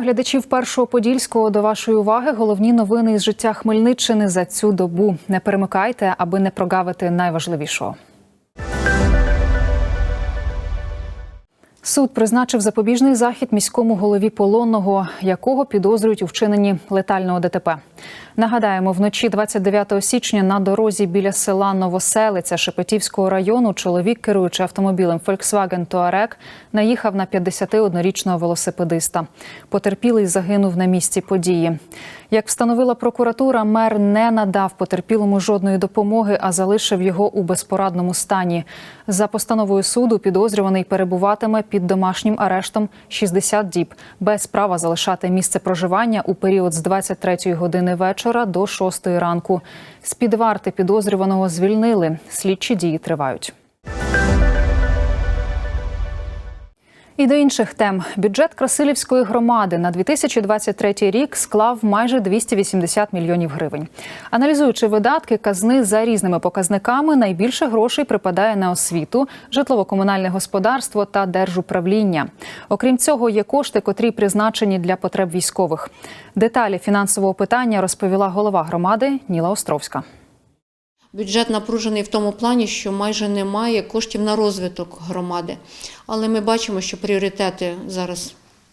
Глядачів першого подільського до вашої уваги. Головні новини із життя Хмельниччини за цю добу. Не перемикайте, аби не прогавити найважливішого. Суд призначив запобіжний захід міському голові полонного, якого підозрюють у вчиненні летального ДТП. Нагадаємо, вночі 29 січня на дорозі біля села Новоселиця Шепетівського району чоловік, керуючи автомобілем Volkswagen Touareg, наїхав на 51-річного велосипедиста. Потерпілий загинув на місці події. Як встановила прокуратура, мер не надав потерпілому жодної допомоги, а залишив його у безпорадному стані. За постановою суду підозрюваний перебуватиме під домашнім арештом 60 діб без права залишати місце проживання у період з 23 години вечора до 6 ранку. З під варти підозрюваного звільнили. Слідчі дії тривають. І до інших тем бюджет Красилівської громади на 2023 рік склав майже 280 мільйонів гривень. Аналізуючи видатки казни за різними показниками, найбільше грошей припадає на освіту, житлово-комунальне господарство та держуправління. Окрім цього, є кошти, котрі призначені для потреб військових. Деталі фінансового питання розповіла голова громади Ніла Островська. Бюджет напружений в тому плані, що майже немає коштів на розвиток громади. Але ми бачимо, що пріоритети зараз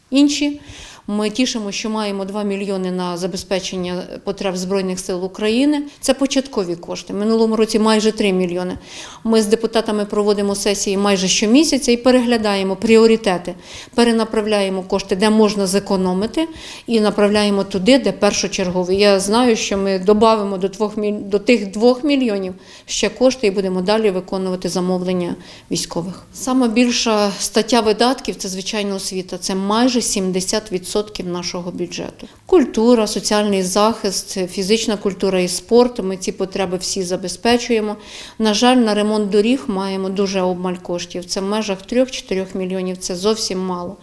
інші. Ми тішимо, що маємо 2 мільйони на забезпечення потреб Збройних сил України. Це початкові кошти. Минулому році майже 3 мільйони. Ми з депутатами проводимо сесії майже щомісяця і переглядаємо пріоритети, перенаправляємо кошти, де можна зекономити, і направляємо туди, де першочергові. Я знаю, що ми додамо до, двох до тих 2 мільйонів ще кошти і будемо далі виконувати замовлення військових. Саме більша стаття видатків це звичайно освіта. Це майже 70% нашого бюджету. Культура, соціальний захист, фізична культура і спорт. Ми ці потреби всі забезпечуємо. На жаль, на ремонт доріг маємо дуже обмаль коштів. Це в межах 3-4 мільйонів. Це зовсім мало.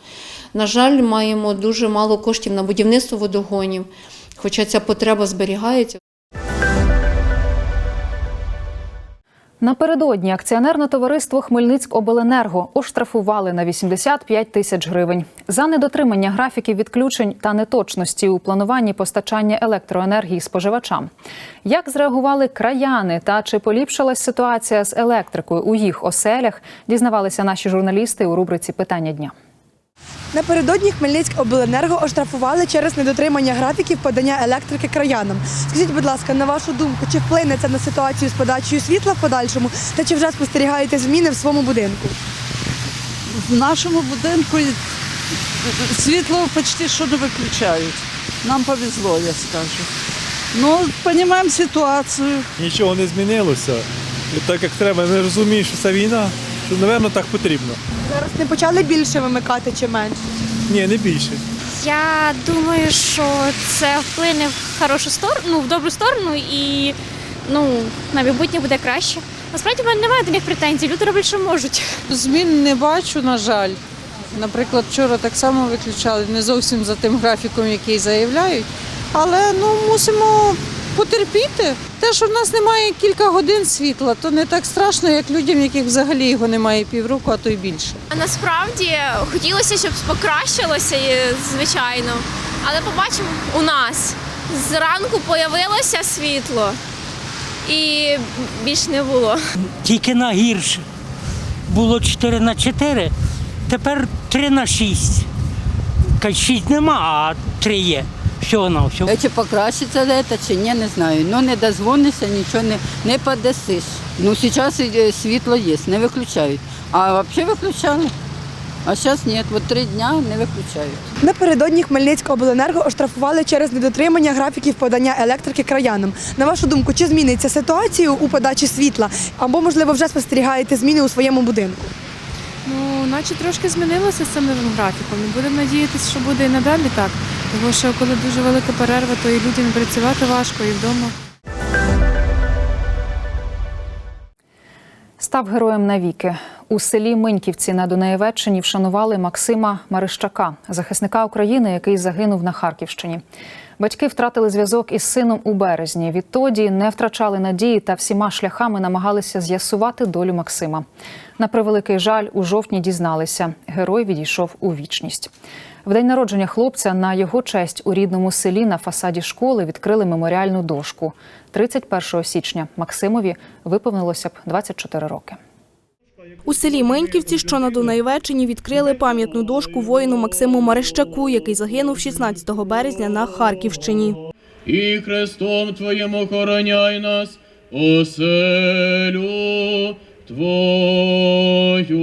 На жаль, маємо дуже мало коштів на будівництво водогонів, хоча ця потреба зберігається. Напередодні акціонерне товариство Хмельницькобленерго оштрафували на 85 тисяч гривень за недотримання графіків відключень та неточності у плануванні постачання електроенергії споживачам. Як зреагували краяни та чи поліпшилась ситуація з електрикою у їх оселях? Дізнавалися наші журналісти у рубриці Питання дня. Напередодні Хмельницькобленерго оштрафували через недотримання графіків подання електрики краянам. Скажіть, будь ласка, на вашу думку, чи вплине це на ситуацію з подачею світла в подальшому, та чи вже спостерігаєте зміни в своєму будинку? В нашому будинку світло почти що не виключають. Нам повезло, я скажу. Ну, розуміємо ситуацію. нічого не змінилося. І так як треба, ми розуміємо, що це війна, напевно, так потрібно. Зараз не почали більше вимикати чи менше? Ні, не більше. Я думаю, що це вплине в хорошу сторону, ну, в добру сторону і ну, на майбутнє буде краще. Насправді в мене немає до них претензій, люди роблять, що можуть. Змін не бачу, на жаль. Наприклад, вчора так само виключали, не зовсім за тим графіком, який заявляють. Але ну, мусимо потерпіти. Те, що в нас немає кілька годин світла, то не так страшно, як людям, яких взагалі його немає півроку, а то й більше. Насправді хотілося, щоб покращилося, звичайно. Але побачимо у нас. Зранку появилося світло і більш не було. тільки на гірше. Було 4 на 4, тепер 3 на 6. Кажуть, 6 нема, а 3 є. Всього на все. Чи покращиться це, чи ні, не знаю. Ну не дозвонишся, нічого не, не подасиш. Ну зараз е, світло є, не виключають. А взагалі виключали. А зараз ні, от три дня не виключають. Напередодні Хмельницькобленерго оштрафували через недотримання графіків подання електрики краянам. На вашу думку, чи зміниться ситуацію у подачі світла? Або, можливо, вже спостерігаєте зміни у своєму будинку? Ну, наче трошки змінилося з самим графіком. Будемо надіятися, що буде і надалі так. Тому що коли дуже велика перерва, то і людям працювати важко, і вдома. Став героєм навіки. У селі Миньківці на Дунаєвеччині вшанували Максима Марищака, захисника України, який загинув на Харківщині. Батьки втратили зв'язок із сином у березні. Відтоді не втрачали надії та всіма шляхами намагалися з'ясувати долю Максима. На превеликий жаль, у жовтні дізналися, герой відійшов у вічність. В день народження хлопця на його честь у рідному селі на фасаді школи відкрили меморіальну дошку. 31 січня Максимові виповнилося б 24 роки. У селі Меньківці, що на Дунаєвеччині, відкрили пам'ятну дошку воїну Максиму Марещаку, який загинув 16 березня на Харківщині. і Христом Твоїм охороняй нас, оселю Твою.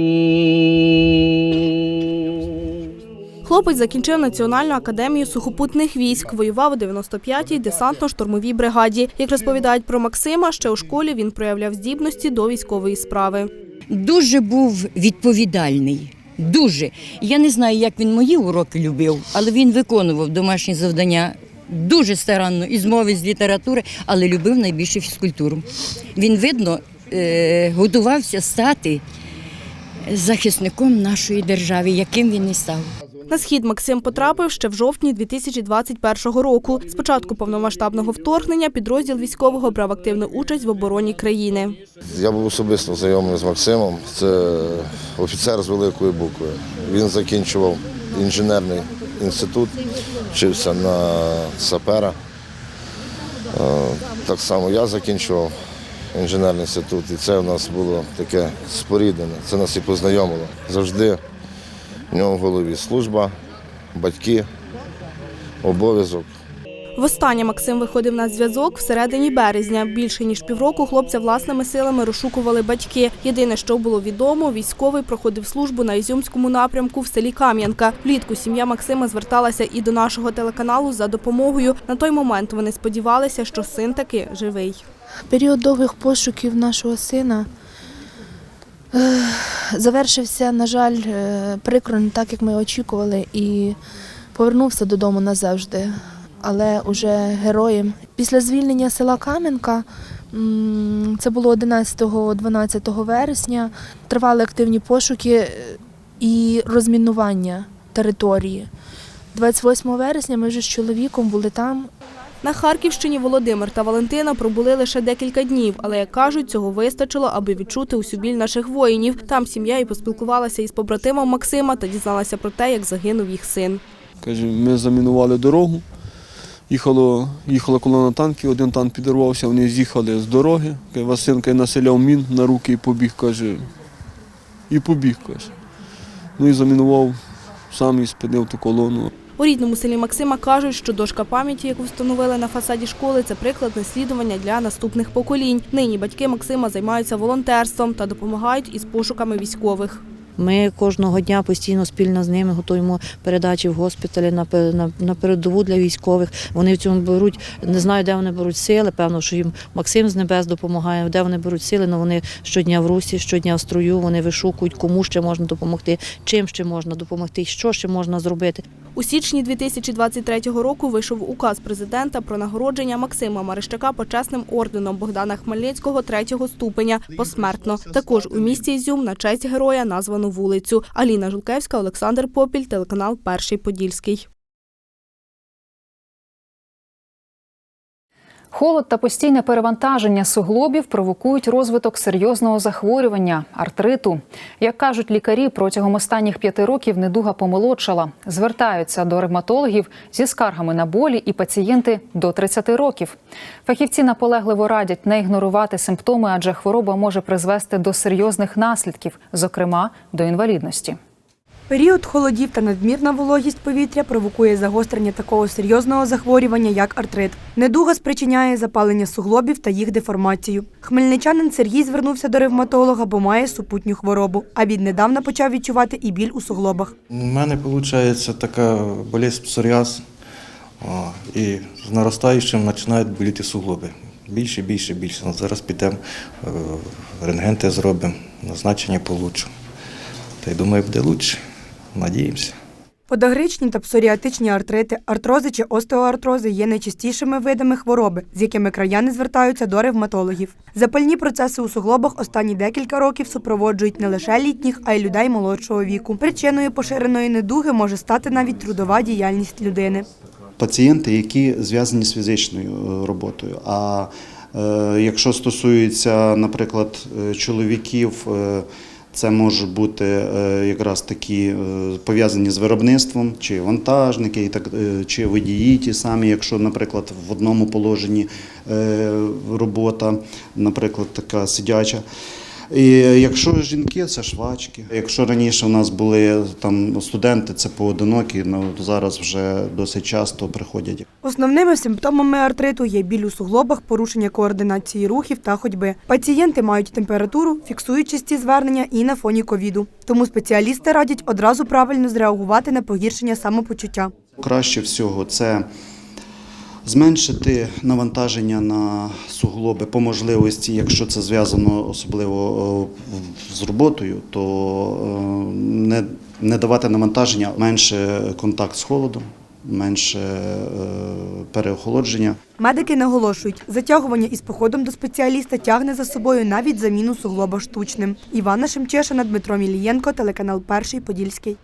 Хлопець закінчив Національну академію сухопутних військ, воював у 95-й десантно-штурмовій бригаді. Як розповідають про Максима, ще у школі він проявляв здібності до військової справи. Дуже був відповідальний. Дуже. Я не знаю, як він мої уроки любив, але він виконував домашні завдання дуже старанно і з мови, з літератури, але любив найбільше фізкультуру. Він, видно, е, готувався стати захисником нашої держави, яким він і став. На схід Максим потрапив ще в жовтні 2021 року. З початку повномасштабного вторгнення підрозділ військового брав активну участь в обороні країни. Я був особисто знайомий з Максимом. Це офіцер з великої букви. Він закінчував інженерний інститут, вчився на сапера. Е, Так само я закінчував інженерний інститут, і це в нас було таке споріднене. Це нас і познайомило. Завжди в нього в голові служба, батьки, обов'язок. Востаннє Максим виходив на зв'язок всередині березня. Більше ніж півроку хлопця власними силами розшукували батьки. Єдине, що було відомо, військовий проходив службу на Ізюмському напрямку в селі Кам'янка. Влітку сім'я Максима зверталася і до нашого телеканалу за допомогою. На той момент вони сподівалися, що син таки живий. Період довгих пошуків нашого сина завершився, на жаль, е, прикро не так, як ми очікували, і повернувся додому назавжди, але уже героєм. Після звільнення села Кам'янка, це було 11-12 вересня, тривали активні пошуки е, і розмінування території. 28 вересня ми вже з чоловіком були там, На Харківщині Володимир та Валентина пробули лише декілька днів, але як кажуть, цього вистачило, аби відчути усю біль наших воїнів. Там сім'я і поспілкувалася із побратимом Максима та дізналася про те, як загинув їх син. Каже, ми замінували дорогу. Їхало, їхала колона танків, один танк підірвався, вони з'їхали з дороги. Васинка населяв мін на руки і побіг, каже. І побіг, каже. Ну і замінував сам і спинив ту колону. У рідному селі Максима кажуть, що дошка пам'яті, яку встановили на фасаді школи, це приклад наслідування для наступних поколінь. Нині батьки Максима займаються волонтерством та допомагають із пошуками військових. Ми кожного дня постійно спільно з ними готуємо передачі в госпіталі на, на, на передову для військових. Вони в цьому беруть, не знаю, де вони беруть сили. Певно, що їм Максим з небес допомагає, де вони беруть сили, але вони щодня в русі, щодня в строю, вони вишукують, кому ще можна допомогти, чим ще можна допомогти, що ще можна зробити. У січні 2023 року вийшов указ президента про нагородження Максима Марищака почесним орденом Богдана Хмельницького третього ступеня посмертно. Також у місті Ізюм на честь героя названо вулицю. Аліна Жулкевська, Олександр Попіль, телеканал Перший Подільський. Холод та постійне перевантаження суглобів провокують розвиток серйозного захворювання артриту. Як кажуть лікарі, протягом останніх п'яти років недуга помолодшала. Звертаються до ревматологів зі скаргами на болі і пацієнти до 30 років. Фахівці наполегливо радять не ігнорувати симптоми, адже хвороба може призвести до серйозних наслідків, зокрема до інвалідності. Період холодів та надмірна вологість повітря провокує загострення такого серйозного захворювання, як артрит. Недуга спричиняє запалення суглобів та їх деформацію. Хмельничанин Сергій звернувся до ревматолога, бо має супутню хворобу, а віднедавна почав відчувати і біль у суглобах. У мене виходить така болезнь псоріаз, і з наростаючим починають боліти суглоби. Більше, більше, більше. Зараз підемо, е, рентген зробимо, назначення получу. Та й думаю, буде краще. Надіємося. Подагричні та псоріатичні артрити, артрози чи остеоартрози є найчастішими видами хвороби, з якими краяни звертаються до ревматологів. Запальні процеси у суглобах останні декілька років супроводжують не лише літніх, а й людей молодшого віку. Причиною поширеної недуги може стати навіть трудова діяльність людини. пацієнти, які зв'язані з фізичною е, роботою. А е, якщо стосується, наприклад, е, чоловіків, е, Це можуть бути е, якраз такі е, пов'язані з виробництвом, чи вантажники, е, чи водії ті самі, якщо, наприклад, в одному положенні робота, наприклад, така сидяча. І якщо жінки, це швачки. Якщо раніше у нас були там студенти, це поодинокі, ну зараз вже досить часто приходять. Основними симптомами артриту є біль у суглобах, порушення координації рухів та ходьби. Пацієнти мають температуру, фіксують часті звернення і на фоні ковіду. Тому спеціалісти радять одразу правильно зреагувати на погіршення самопочуття. Краще всього це зменшити навантаження на суглоби по можливості, якщо це зв'язано особливо е, з роботою, то е, не, не давати навантаження, менше контакт з холодом, менше е, переохолодження. Медики наголошують, затягування із походом до спеціаліста тягне за собою навіть заміну суглоба штучним. Івана Шемчешина, Дмитро Мілієнко, телеканал Перший Подільський.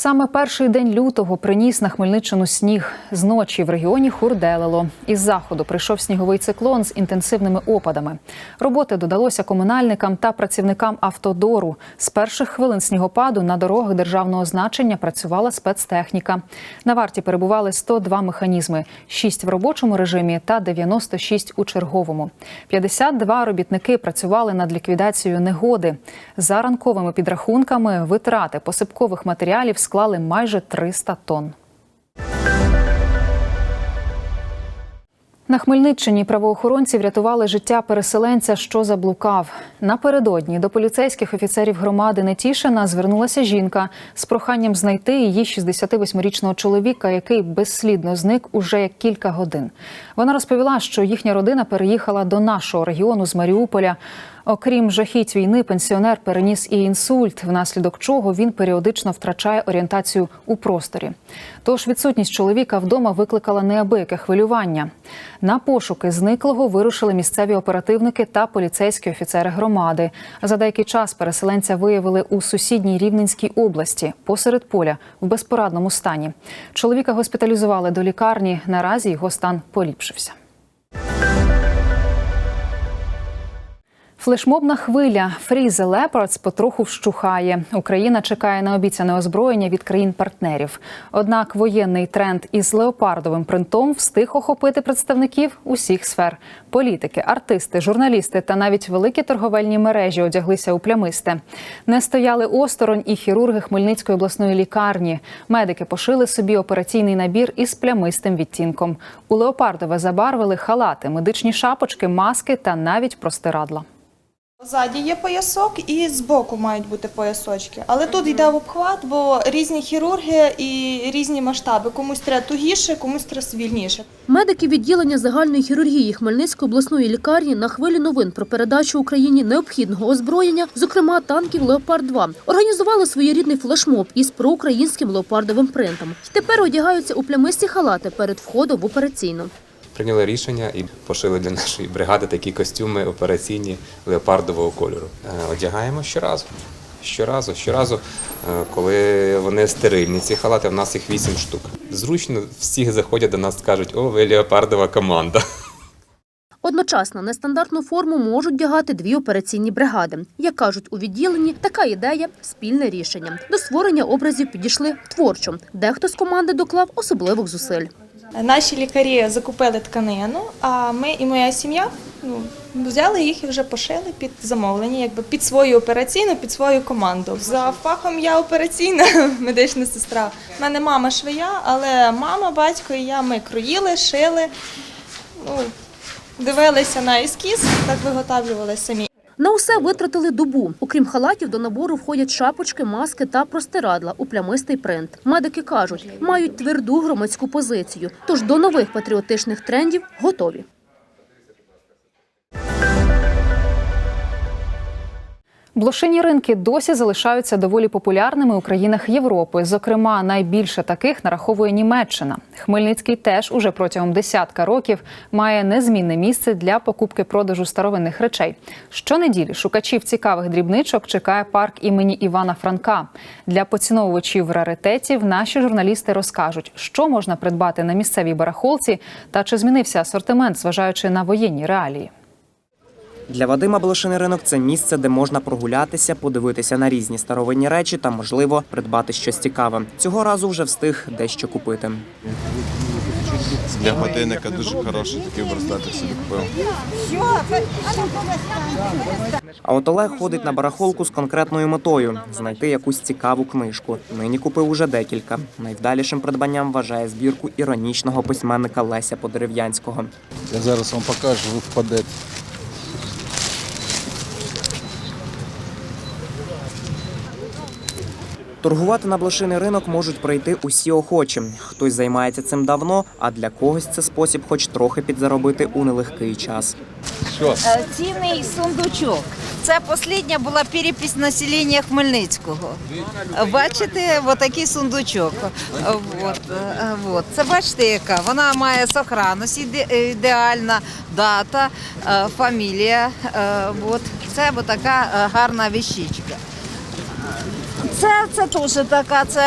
Саме перший день лютого приніс на Хмельниччину сніг. Зночі в регіоні хурделило. Із заходу прийшов сніговий циклон з інтенсивними опадами. Роботи додалося комунальникам та працівникам автодору. З перших хвилин снігопаду на дорогах державного значення працювала спецтехніка. На варті перебували 102 механізми, 6 в робочому режимі та 96 у черговому. 52 робітники працювали над ліквідацією негоди. За ранковими підрахунками витрати посипкових матеріалів склали майже 300 тонн. На Хмельниччині правоохоронці врятували життя переселенця, що заблукав. Напередодні до поліцейських офіцерів громади Нетішина звернулася жінка з проханням знайти її 68-річного чоловіка, який безслідно зник уже кілька годин. Вона розповіла, що їхня родина переїхала до нашого регіону з Маріуполя. Окрім жахіть війни, пенсіонер переніс і інсульт, внаслідок чого він періодично втрачає орієнтацію у просторі. Тож відсутність чоловіка вдома викликала неабияке хвилювання. На пошуки зниклого вирушили місцеві оперативники та поліцейські офіцери громади. За деякий час переселенця виявили у сусідній Рівненській області посеред поля в безпорадному стані. Чоловіка госпіталізували до лікарні. Наразі його стан поліпшився. Флешмобна хвиля the Leopards потроху вщухає. Україна чекає на обіцяне озброєння від країн-партнерів. Однак воєнний тренд із леопардовим принтом встиг охопити представників усіх сфер: політики, артисти, журналісти та навіть великі торговельні мережі одяглися у плямисте. Не стояли осторонь і хірурги Хмельницької обласної лікарні. Медики пошили собі операційний набір із плямистим відтінком. У леопардове забарвили халати, медичні шапочки, маски та навіть простирадла. Ззаді є поясок і збоку мають бути поясочки. Але тут йде в обхват, бо різні хірурги і різні масштаби. Комусь треба тугіше, комусь треба вільніше. Медики відділення загальної хірургії Хмельницької обласної лікарні на хвилі новин про передачу Україні необхідного озброєння, зокрема танків Леопард 2 організували своєрідний флешмоб із проукраїнським леопардовим принтом. І тепер одягаються у плямисті халати перед входом в операційну. Прийняли рішення і пошили для нашої бригади такі костюми операційні леопардового кольору. Е, Одягаємо щоразу. Щоразу, щоразу, е, коли вони стерильні, ці халати, в нас їх вісім штук. Зручно всі заходять до нас, кажуть, о, ви леопардова команда. Одночасно нестандартну форму можуть вдягати дві операційні бригади. Як кажуть у відділенні, така ідея спільне рішення. До створення образів підійшли творчо. Дехто з команди доклав особливих зусиль. Наші лікарі закупили тканину, а ми і моя сім'я ну, взяли їх і вже пошили під замовлення, якби під свою операційну, під свою команду. За фахом я операційна медична сестра. У мене мама швея, але мама, батько і я ми кроїли, шили, ну, дивилися на ескіз, так виготовлювали самі. На усе витратили добу. Окрім халатів, до набору входять шапочки, маски та простирадла у плямистий принт. Медики кажуть, мають тверду громадську позицію. Тож до нових патріотичних трендів готові. Блошині ринки досі залишаються доволі популярними у країнах Європи. Зокрема, найбільше таких нараховує Німеччина. Хмельницький теж уже протягом десятка років має незмінне місце для покупки продажу старовинних речей. Щонеділі шукачів цікавих дрібничок чекає парк імені Івана Франка. Для поціновувачів раритетів наші журналісти розкажуть, що можна придбати на місцевій барахолці та чи змінився асортимент, зважаючи на воєнні реалії. Для Вадима Блошиний ринок це місце, де можна прогулятися, подивитися на різні старовинні речі та, можливо, придбати щось цікаве. Цього разу вже встиг дещо купити. Для годинника дуже хороший такий браслетик собі купив. А от Олег ходить на барахолку з конкретною метою знайти якусь цікаву книжку. Нині купив уже декілька. Найвдалішим придбанням вважає збірку іронічного письменника Леся Подерев'янського. Я зараз вам покажу, ви впадете. Торгувати на блошиний ринок можуть прийти усі охочі. Хтось займається цим давно, а для когось це спосіб, хоч трохи підзаробити у нелегкий час. Що? Е, Цінний сундучок. Це послідня була перепись населення Хмельницького. Бачите, отакий сундучок. Е, От, е, от. Це бачите, яка вона має сохранність іде- ідеальна дата, фамілія. От. Це така гарна віщичка. Це, це теж така, це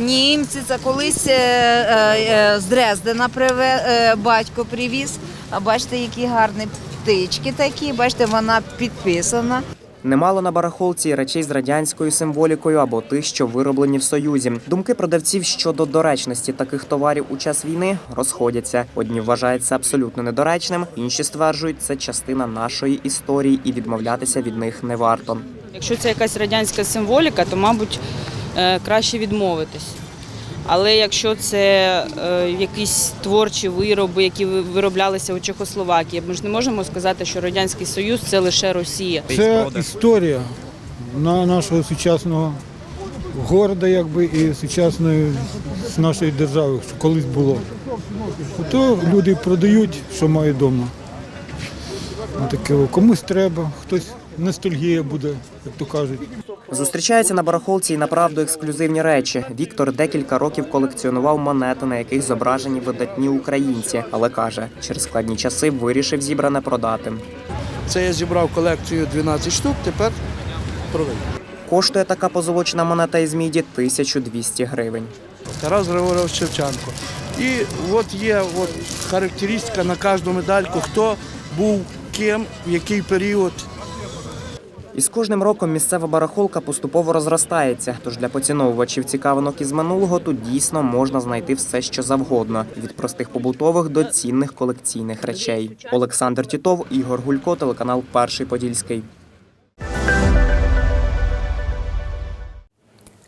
німці, це колись е, е, з Дрездена приве, е, батько привіз. А бачите, які гарні птички такі, бачите, вона підписана. Немало на барахолці речей з радянською символікою або тих, що вироблені в Союзі. Думки продавців щодо доречності таких товарів у час війни розходяться. Одні вважають це абсолютно недоречним, інші стверджують, це частина нашої історії і відмовлятися від них не варто. Якщо це якась радянська символіка, то, мабуть, е, краще відмовитись. Але якщо це е, якісь творчі вироби, які вироблялися у Чехословакії, ми ж не можемо сказати, що Радянський Союз це лише Росія. Це історія на нашого сучасного города, якби і сучасної нашої держави, що колись було. То люди продають, що мають вдома. Таке, комусь треба, хтось ностальгія буде, як то кажуть. Зустрічаються на барахолці і направду ексклюзивні речі. Віктор декілька років колекціонував монети, на яких зображені видатні українці, але каже, через складні часи вирішив зібране продати. Це я зібрав колекцію 12 штук, тепер продаю. Коштує така позолочена монета із міді 1200 гривень. Тарас Григорович Шевченко. І от є от характеристика на кожну медальку, хто був ким, в який період. І з кожним роком місцева барахолка поступово розростається. Тож для поціновувачів цікавинок із минулого тут дійсно можна знайти все, що завгодно, від простих побутових до цінних колекційних речей. Олександр Тітов, Ігор Гулько, телеканал Перший Подільський.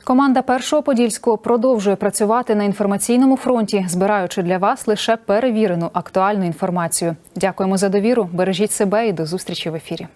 Команда першого подільського продовжує працювати на інформаційному фронті, збираючи для вас лише перевірену актуальну інформацію. Дякуємо за довіру. Бережіть себе і до зустрічі в ефірі.